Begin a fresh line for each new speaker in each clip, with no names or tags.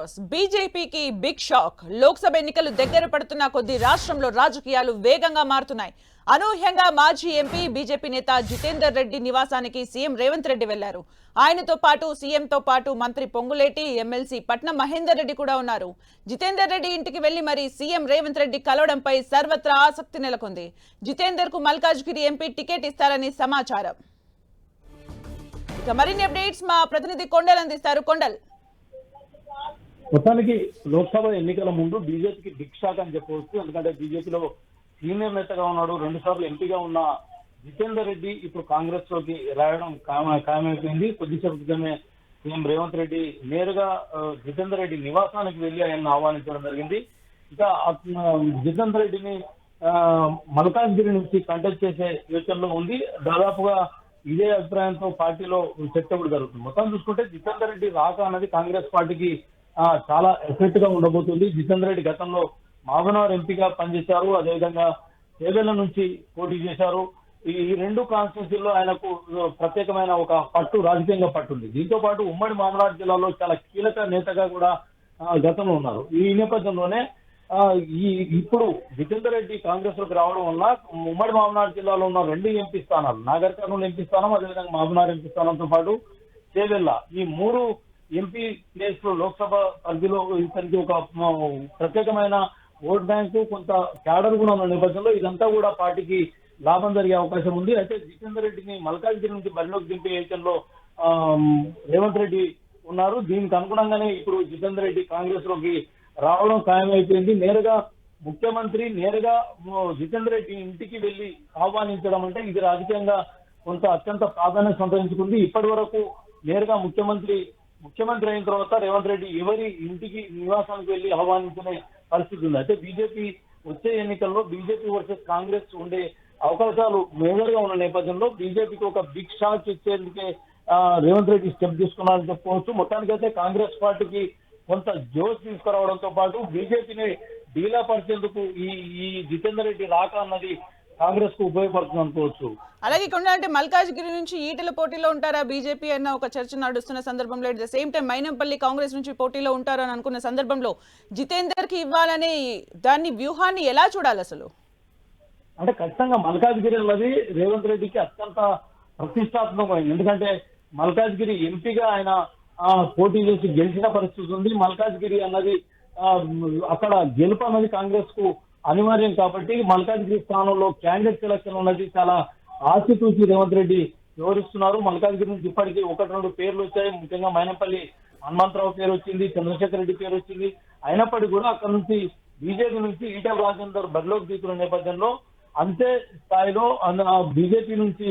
Breaking బీజేపీకి big shock Lok Sabha ఎన్నికలు దగ్గర పడుతున్న కొద్ది రాష్ట్రంలో రాజకీయాలు వేగంగా మారుతున్నాయి. అనూహ్యంగా మాజీ ఎంపీ బీజేపీ నేత జితేందర్ రెడ్డి నివాసానికి సీఎం రేవంత్ రెడ్డి వెళ్ళారు. ఆయనతో పాటు సీఎంతో పాటు మంత్రి పొంగులేటి ఎమ్మెల్సీ పట్నం మహేందర్ రెడ్డి కూడా ఉన్నారు. జితేందర్ రెడ్డి ఇంటికి వెళ్ళి మరి సీఎం రేవంత్ రెడ్డి కలవడంపై సర్వత్రా ఆసక్తి నెలకొంది. జితేందర్కు మల్కాజ్గిరి ఎంపీ టికెట్ ఇస్తారని సమాచారం. ఇక మరిన్ని అప్డేట్స్ మా ప్రతినిధి కొండల్ అందిస్తారు. కొండల్.
మొత్తానికి లోక్సభ ఎన్నికల ముందు బీజేపీకి బిగ్ షాక్ అని చెప్పవచ్చు ఎందుకంటే బీజేపీలో సీనియర్ నేతగా ఉన్నాడు రెండు సార్లు ఎంపీగా ఉన్న జితేందర్ రెడ్డి ఇప్పుడు కాంగ్రెస్లోకి రావడం ఖాయమైపోయింది. కొద్దిసేపు క్రితమే సీఎం రేవంత్ రెడ్డి నేరుగా జితేందర్ రెడ్డి నివాసానికి వెళ్ళి ఆయన ఆహ్వానించడం జరిగింది. ఇక జితేందర్ రెడ్డిని మల్కాజ్గిరి నుంచి కంటెస్ట్ చేసే యోచనలో ఉంది. దాదాపుగా ఇదే అభిప్రాయంతో పార్టీలో చర్చ కూడా జరుగుతుంది. మొత్తం చూసుకుంటే జితేందర్ రెడ్డి రాక అన్నది కాంగ్రెస్ పార్టీకి చాలా ఎఫెక్ట్గా ఉండబోతుంది. జితేందర్ రెడ్డి గతంలో మామనార్ ఎంపీగా పనిచేశారు. అదేవిధంగా చేవెళ్ళ నుంచి పోటీ చేశారు. ఈ రెండు కాన్స్టిట్యూన్సీల్లో ఆయనకు ప్రత్యేకమైన ఒక పట్టు రాజకీయంగా పట్టుంది దీంతో పాటు ఉమ్మడి మామనాడు జిల్లాలో చాలా కీలక నేతగా కూడా గతంలో ఉన్నారు. ఈ నేపథ్యంలోనే ఈ ఇప్పుడు జితేందర్ రెడ్డి కాంగ్రెస్లోకి రావడం వల్ల ఉమ్మడి మామనాడు జిల్లాలో ఉన్న రెండు ఎంపీ స్థానాలు నాగర్ కర్నూలు ఎంపీ స్థానం అదేవిధంగా మామనాడు ఎంపీ స్థానంతో పాటు చేవెళ్ళ ఈ మూడు ఎంపీ ప్లేస్లో లోక్సభ పరిధిలో ఇతనికి ఒక ప్రత్యేకమైన ఓట్ బ్యాంకు కొంత క్యాడర్ కూడా ఉన్న నేపథ్యంలో ఇదంతా కూడా పార్టీకి లాభం జరిగే అవకాశం ఉంది. అయితే జితేందర్ రెడ్డిని మల్కాజ్గిరి నుంచి బరిలోకి దింపే యోచనలో రేవంత్ రెడ్డి ఉన్నారు. దీనికి అనుగుణంగానే ఇప్పుడు జితేందర్ రెడ్డి కాంగ్రెస్లోకి రావడం ఖాయమైపోయింది. నేరుగా ముఖ్యమంత్రి నేరుగా జితేందర్ రెడ్డి ఇంటికి వెళ్ళి ఆహ్వానించడం అంటే ఇది రాజకీయంగా కొంత అత్యంత ప్రాధాన్యత సంతరించుకుంది. ఇప్పటి వరకు నేరుగా ముఖ్యమంత్రి ముఖ్యమంత్రి అయిన తర్వాత రేవంత్ రెడ్డి ఎవరి ఇంటికి నివాసానికి వెళ్ళి ఆహ్వానించుకునే పరిస్థితి ఉంది. అయితే బీజేపీ వచ్చే ఎన్నికల్లో బీజేపీ వర్సెస్ కాంగ్రెస్ ఉండే అవకాశాలు మేజర్గా ఉన్న నేపథ్యంలో బీజేపీకి ఒక బిగ్ షాక్ ఇచ్చేందుకే రేవంత్ రెడ్డి స్టెప్ తీసుకున్నారని చెప్పుకోవచ్చు. మొత్తానికైతే కాంగ్రెస్ పార్టీకి కొంత జోష్ తీసుకురావడంతో పాటు బీజేపీని డీలా పరిచేందుకు ఈ ఈ జితేందర్ రెడ్డి రాక అన్నది కాంగ్రెస్కు ఉపయోగపడుతుంది అనుకోవచ్చు
అలాగే కొండ అంటే మల్కాజ్గిరి నుంచి ఈటల పోటీలో ఉంటారా బీజేపీ అన్న ఒక చర్చ నడుస్తున్న సందర్భంలో at the same time Mynampally Congress నుంచి పోటీలో ఉంటారు అని అనుకున్న సందర్భంలో జితేందర్కి ఇవ్వాలనే దాన్ని వ్యూహాన్ని ఎలా చూడాలి అసలు?
అంటే ఖచ్చితంగా మల్కాజ్గిరి అన్నది రేవంత్ రెడ్డికి అత్యంత ప్రతిష్టాత్మకమైంది. ఎందుకంటే మల్కాజ్గిరి ఎంపీగా ఆయన పోటీ చేసి గెలిచిన పరిస్థితి ఉంది. మల్కాజ్గిరి అన్నది అక్కడ గెలుపు అన్నది కాంగ్రెస్కు అనివార్యం కాబట్టి మల్కాజ్గిరి స్థానంలో క్యాండిడేట్ సెలక్షన్ ఉన్నది చాలా ఆచితూచి రేవంత్ రెడ్డి వివరిస్తున్నారు. మల్కాజ్గిరి నుంచి ఇప్పటికీ ఒకటి రెండు పేర్లు వచ్చాయి. ముఖ్యంగా మైనపల్లి హనుమంతరావు పేరు వచ్చింది చంద్రశేఖర్ రెడ్డి పేరు వచ్చింది. అయినప్పటికీ కూడా అక్కడ నుంచి బీజేపీ నుంచి ఈటల రాజేందర్ బరిలోకి తీసుకున్న నేపథ్యంలో అంతే స్థాయిలో బీజేపీ నుంచి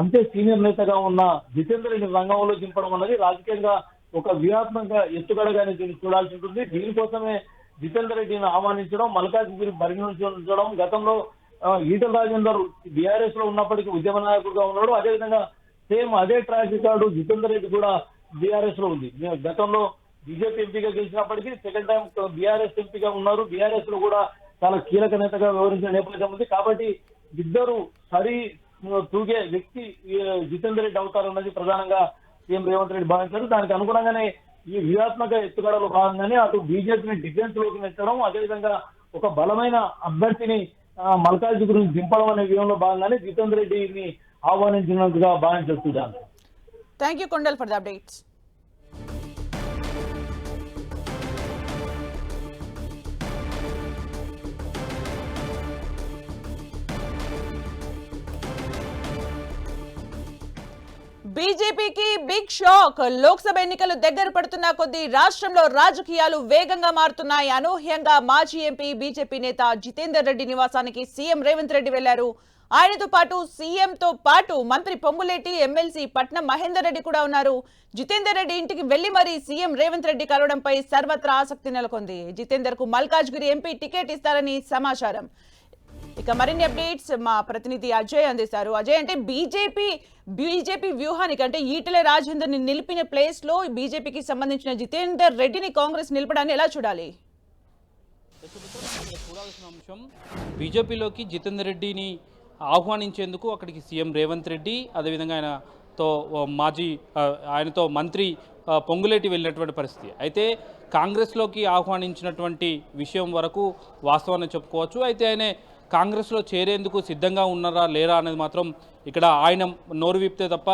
అంతే సీనియర్ నేతగా ఉన్న జితేందర్ రెడ్డి రంగంలో దింపడం అన్నది రాజకీయంగా ఒక వ్యూహాత్మక ఎత్తుగడగానే దీన్ని చూడాల్సి ఉంటుంది. దీనికోసమే జితేందర్ రెడ్డిని ఆహ్వానించడం మల్కాజ్గిరి పరిగణించడం గతంలో ఈటల రాజేందర్ బీఆర్ఎస్లో ఉన్నప్పటికీ ఉద్యమ నాయకుడుగా ఉన్నాడు. అదేవిధంగా సేమ్ అదే ట్రాక్ రికార్డు జితేందర్ రెడ్డి కూడా బీఆర్ఎస్లో ఉంది గతంలో బీజేపీ ఎంపీగా గెలిచినప్పటికీ సెకండ్ టైం బీఆర్ఎస్ ఎంపీగా ఉన్నారు. బీఆర్ఎస్లో కూడా చాలా కీలక నేతగా వ్యవహరించిన నేపథ్యం ఉంది. కాబట్టి ఇద్దరు సరి తూగే వ్యక్తి జితేందర్ రెడ్డి అవుతారన్నది ప్రధానంగా సీఎం రేవంత్ రెడ్డి భావించారు. దానికి అనుగుణంగానే ఈ వ్యూహాత్మక ఎత్తుగడలో భాగంగానే అటు బీజేపీని డిఫెన్స్లోకి నెట్టడం అదేవిధంగా ఒక బలమైన అభ్యర్థిని ఆ, గురించి దింపడం అనే వ్యూహంలో భాగంగానే జితేందర్ రెడ్డిని ఆహ్వానించినట్టుగా భావించవచ్చు
thank you Kondal for the updates బీజేపీకి బిగ్ షాక్. లోక్సభ ఎన్నికలు దగ్గర పడుతున్న కొద్దీ రాష్ట్రంలో రాజకీయాలు వేగంగా మారుతున్నాయి. అనూహ్యంగా మాజీ ఎంపీ బీజేపీ నేత జితేందర్ రెడ్డి నివాసానికి సీఎం రేవంత్ రెడ్డి వెళ్ళారు. ఆయనతో పాటు సీఎంతో పాటు మంత్రి పొంగులేటి ఎమ్మెల్సీ పట్నం మహేందర్ రెడ్డి కూడా ఉన్నారు. జితేందర్ రెడ్డి ఇంటికి వెళ్ళి మరీ సీఎం రేవంత్ రెడ్డి కలవడంపై సర్వత్రా ఆసక్తి నెలకొంది. జితేందర్కు మల్కాజ్గిరి ఎంపీ టికెట్ ఇస్తారని సమాచారం. ఇక మరిన్ని అప్డేట్స్ మా ప్రతినిధి అజయ్ అందిస్తారు. అజయ్ అంటే బీజేపీ బీజేపీ వ్యూహానికి అంటే ఈటెల రాజేందర్ని నిలిపిన ప్లేస్లో బీజేపీకి సంబంధించిన జితేందర్ రెడ్డిని కాంగ్రెస్ నిలపడాన్ని ఎలా చూడాలి?
చూడాల్సిన అంశం బీజేపీలోకి జితేందర్ రెడ్డిని ఆహ్వానించేందుకు అక్కడికి సీఎం రేవంత్ రెడ్డి అదేవిధంగా ఆయనతో మాజీ ఆయనతో మంత్రి పొంగులేటి వెళ్ళినటువంటి పరిస్థితి. అయితే కాంగ్రెస్లోకి ఆహ్వానించినటువంటి విషయం వరకు వాస్తవాన్ని చెప్పుకోవచ్చు. అయితే ఆయన కాంగ్రెస్లో చేరేందుకు సిద్ధంగా ఉన్నారా లేరా అనేది మాత్రం ఇక్కడ ఆయన నోరు విప్తే తప్ప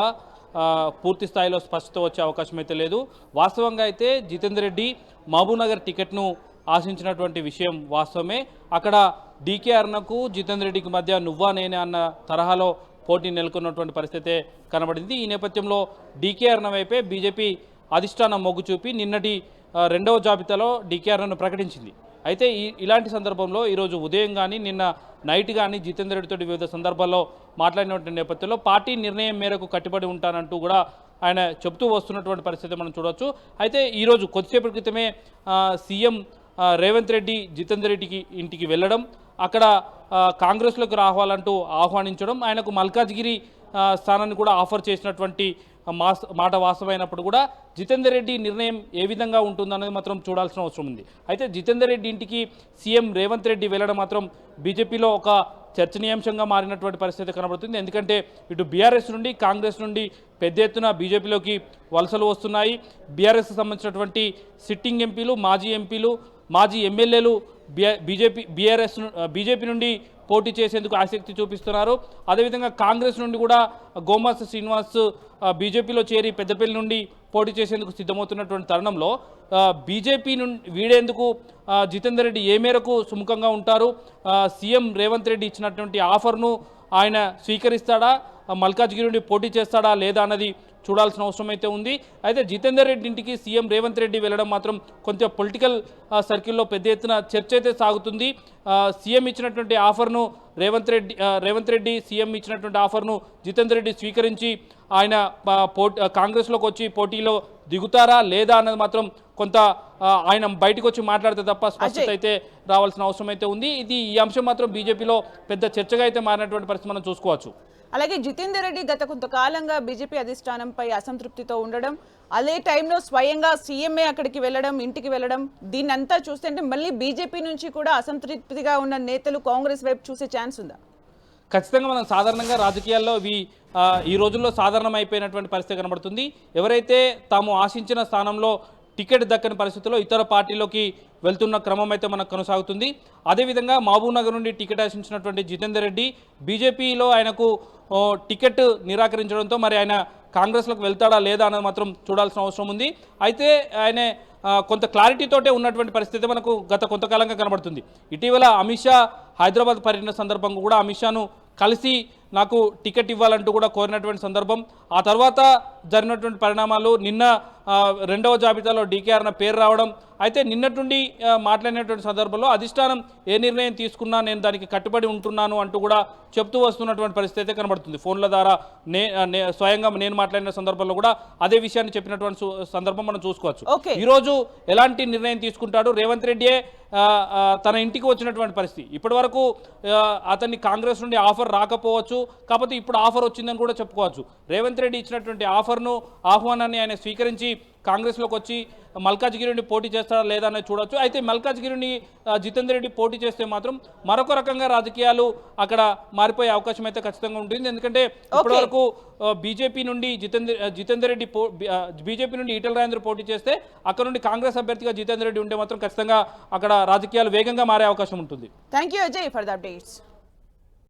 పూర్తి స్థాయిలో స్పష్టత వచ్చే అవకాశం అయితే లేదు. వాస్తవంగా అయితే జితేందర్ రెడ్డి మహబూబ్నగర్ టికెట్ను ఆశించినటువంటి విషయం వాస్తవమే. అక్కడ డీకే అర్ణకు జితేందర్ రెడ్డికి మధ్య నువ్వా నేనే అన్న తరహాలో పోటీ నెలకొన్నటువంటి పరిస్థితే కనబడింది. ఈ నేపథ్యంలో డీకే అర్ణ వైపే బీజేపీ అధిష్టానం మొగ్గు చూపి నిన్నటి రెండవ జాబితాలో డీకే అర్ణను ప్రకటించింది. అయితే ఈ ఇలాంటి సందర్భంలో ఈరోజు ఉదయం కానీ నిన్న నైట్ కానీ జితేందర్ రెడ్డితో వివిధ సందర్భాల్లో మాట్లాడినటువంటి నేపథ్యంలో పార్టీ నిర్ణయం మేరకు కట్టుబడి ఉంటానంటూ కూడా ఆయన చెబుతూ వస్తున్నటువంటి పరిస్థితి మనం చూడొచ్చు. అయితే ఈరోజు కొద్దిసేపటి క్రితమే సీఎం రేవంత్ రెడ్డి జితేందర్ రెడ్డికి ఇంటికి వెళ్ళడం అక్కడ కాంగ్రెస్లోకి రావాలంటూ ఆహ్వానించడం ఆయనకు మల్కాజ్గిరి స్థానాన్ని కూడా ఆఫర్ చేసినటువంటి మాట వాస్తవమైనప్పుడు కూడా జితేందర్ రెడ్డి నిర్ణయం ఏ విధంగా ఉంటుందనేది మాత్రం చూడాల్సిన అవసరం ఉంది. అయితే జితేందర్ రెడ్డి ఇంటికి సీఎం రేవంత్ రెడ్డి వెళ్ళడం మాత్రం బీజేపీలో ఒక చర్చనీయాంశంగా మారినటువంటి పరిస్థితి కనబడుతుంది. ఎందుకంటే ఇటు బీఆర్ఎస్ నుండి కాంగ్రెస్ నుండి పెద్ద ఎత్తున బీజేపీలోకి వలసలు వస్తున్నాయి. బీఆర్ఎస్కి సంబంధించినటువంటి సిట్టింగ్ ఎంపీలు మాజీ ఎంపీలు మాజీ ఎమ్మెల్యేలు బీజేపీ బీఆర్ఎస్ బీజేపీ నుండి పోటీ చేసేందుకు ఆసక్తి చూపిస్తున్నారు. అదేవిధంగా కాంగ్రెస్ నుండి కూడా గోమాస శ్రీనివాస్ బీజేపీలో చేరి పెద్దపల్లి నుండి పోటీ చేసేందుకు సిద్ధమవుతున్నటువంటి తరుణంలో బీజేపీ నుండి వీడేందుకు జితేందర్ రెడ్డి ఏ మేరకు సుముఖంగా ఉంటారు సీఎం రేవంత్ రెడ్డి ఇచ్చినటువంటి ఆఫర్ను ఆయన స్వీకరిస్తాడా? మల్కాజ్గిరి నుండి పోటీ చేస్తాడా లేదా అన్నది చూడాల్సిన అవసరం అయితే ఉంది. అయితే జితేందర్ రెడ్డి ఇంటికి సీఎం రేవంత్ రెడ్డి వెళ్ళడం మాత్రం కొంచెం పొలిటికల్ సర్కిల్లో పెద్ద ఎత్తున చర్చ అయితే సాగుతుంది. సీఎం ఇచ్చినటువంటి ఆఫర్ను రేవంత్ రెడ్డి రేవంత్ రెడ్డి సీఎం ఇచ్చినటువంటి ఆఫర్ను జితేందర్ రెడ్డి స్వీకరించి ఆయన కాంగ్రెస్లోకి వచ్చి పోటీలో దిగుతారా లేదా అన్నది మాత్రం కొంత ఆయన బయటకు వచ్చి మాట్లాడితే తప్ప స్పష్టత. అయితే రావాల్సిన అవసరం అయితే ఉంది. ఇది ఈ అంశం మాత్రం బీజేపీలో పెద్ద చర్చగా అయితే మారినటువంటి పరిస్థితి మనం చూసుకోవచ్చు.
అలాగే జితేందర్ రెడ్డి గత కొంతకాలంగా బీజేపీ అధిష్టానంపై అసంతృప్తితో ఉండడం అదే టైంలో స్వయంగా సీఎంఏ అక్కడికి వెళ్ళడం ఇంటికి వెళ్ళడం దీన్నంతా చూస్తుంటే మళ్ళీ బీజేపీ నుంచి కూడా అసంతృప్తిగా ఉన్న నేతలు కాంగ్రెస్ వైపు చూసే ఛాన్స్ ఉందా?
ఖచ్చితంగా మనం సాధారణంగా రాజకీయాల్లో ఇవి ఈ రోజుల్లో సాధారణమైపోయినటువంటి పరిస్థితి కనబడుతుంది. ఎవరైతే తాము ఆశించిన స్థానంలో టికెట్ దక్కని పరిస్థితుల్లో ఇతర పార్టీలోకి వెళ్తున్న క్రమం అయితే మనకు కొనసాగుతుంది. అదేవిధంగా మహబూబ్ నగర్ నుండి టికెట్ ఆశించినటువంటి జితేందర్ రెడ్డి బీజేపీలో ఆయనకు టికెట్ నిరాకరించడంతో మరి ఆయన కాంగ్రెస్లోకి వెళ్తాడా లేదా అన్నది మాత్రం చూడాల్సిన అవసరం ఉంది. అయితే ఆయన కొంత క్లారిటీతోటే ఉన్నటువంటి పరిస్థితి మనకు గత కొంతకాలంగా కనబడుతుంది. ఇటీవల అమిత్ షా హైదరాబాద్ పర్యటన సందర్భంగా కూడా అమిత్ షాను కలిసి నాకు టికెట్ ఇవ్వాలంటూ కూడా కోరినటువంటి సందర్భం. ఆ తర్వాత జరిగినటువంటి పరిణామాలు నిన్న రెండవ జాబితాలో డీకేఆర్ అన్న పేరు రావడం అయితే నిన్నటి మాట్లాడినటువంటి సందర్భంలో అధిష్టానం ఏ నిర్ణయం తీసుకున్నా నేను దానికి కట్టుబడి ఉంటున్నాను అంటూ కూడా చెప్తూ వస్తున్నటువంటి పరిస్థితి అయితే కనబడుతుంది. ఫోన్ల ద్వారా నే నే- స్వయంగా నేను మాట్లాడిన సందర్భంలో కూడా అదే విషయాన్ని చెప్పినటువంటి సందర్భం మనం చూసుకోవచ్చు. ఈరోజు ఎలాంటి నిర్ణయం తీసుకుంటాడు? రేవంత్ రెడ్డియే తన ఇంటికి వచ్చినటువంటి పరిస్థితి. ఇప్పటి వరకు అతన్ని కాంగ్రెస్ నుండి ఆఫర్ రాకపోవచ్చు కాకపోతే ఇప్పుడు ఆఫర్ వచ్చిందని కూడా చెప్పుకోవచ్చు. రేవంత్ రెడ్డి ఇచ్చినటువంటి ఆఫర్ను ఆహ్వానాన్ని ఆయన స్వీకరించి కాంగ్రెస్లోకి వచ్చి మల్కాజ్గిరి నుండి పోటీ చేస్తాడా లేదా అనేది చూడొచ్చు. అయితే మల్కాజ్గిరి నుండి ఆ, జితేందర్ రెడ్డి పోటీ చేస్తే మాత్రం మరొక రకంగా రాజకీయాలు అక్కడ మారిపోయే అవకాశం అయితే ఖచ్చితంగా ఉంటుంది. ఎందుకంటే ఇప్పటి వరకు బీజేపీ నుండి జితేందర్ జితేందర్ రెడ్డి బీజేపీ నుండి ఈటల రాజేంద్ర పోటీ చేస్తే అక్కడ నుండి కాంగ్రెస్ అభ్యర్థిగా జితేందర్ రెడ్డి ఉంటే మాత్రం ఖచ్చితంగా అక్కడ రాజకీయాలు వేగంగా మారే అవకాశం ఉంటుంది.
Thank you Ajay for the updates